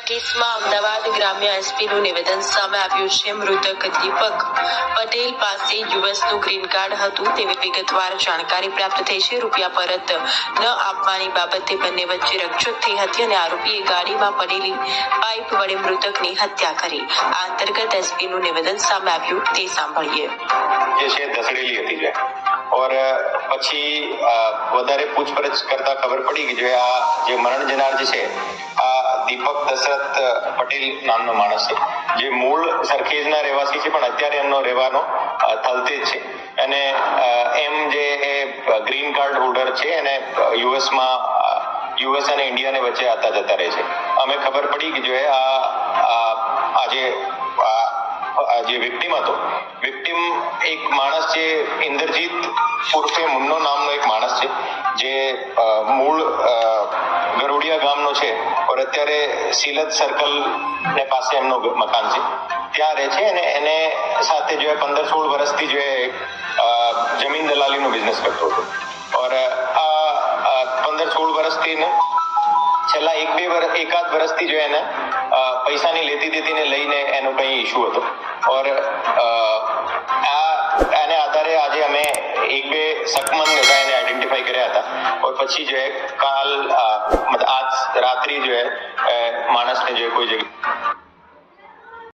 કેસમાં અમદાવાદ ગ્રામ્ય એસપીનું નિવેદન સામે આવ્યું છે. મૃતક દીપક પટેલ પાસે યુએસનું ગ્રીન કાર્ડ હતું તેવી વિગતવાર જાણકારી પ્રાપ્ત થઈ છે. રૂપિયા પરત ન આપવાની બાબતે બંને વચ્ચે રકઝક થઈ હતી અને આરોપીએ ગાડીમાં પડેલી પાઇપ વડે મૃતકની હત્યા કરી. આ અંતર્ગત એસપીનું નિવેદન સામે આવ્યું તે સાંભળીએ. જે છે ધસડેલી હતી ઓર પછી વધારે પૂછપરછ કરતા ખબર પડી કે જે આ જે મરણ છે દીપક દશરથ પટેલ નામનો માણસ છે. જે મૂળ સરખેજના રહેવાસી છે, પણ અત્યારે એમનો રહેવાનો થલતેજ છે. અને એમ જે એ ગ્રીન કાર્ડ હોલ્ડર છે અને યુએસમાં યુએસ અને ઇન્ડિયાને વચ્ચે આતા જતા રહે છે. અમે ખબર પડી કે જો આ આજે જે વિક્ટિમ હતો વિક્ટિમ એક માણસ છે, ઇન્દ્રજીત ઉર્ફે મુન્નો નામનો એક માણસ છે, જે મૂળ ગરુડિયા ગામનો છે ઓર અત્યારે સિલત સર્કલ ને પાસે એમનો મકાન છે. ત્યાં રહે છે અને એને સાથે જો પંદર સોળ વર્ષથી જો જમીન દલાલીનો બિઝનેસ કરતો હતો. ઓર આ પંદર સોળ વર્ષથી ને છેલ્લા એક બે વર્ષ એકાદ વર્ષથી જો એને પૈસાની લેતી દેતીને લઈને એનો કંઈ ઇશ્યુ હતો. ઓર આ એક બે શકમંદ હતા એને આઈડેન્ટિફાઈ કર્યા હતા ઓર પછી જો કાલ મતલબ આજ રાત્રિ જો હે માણસને જો કોઈ જગ્યાએ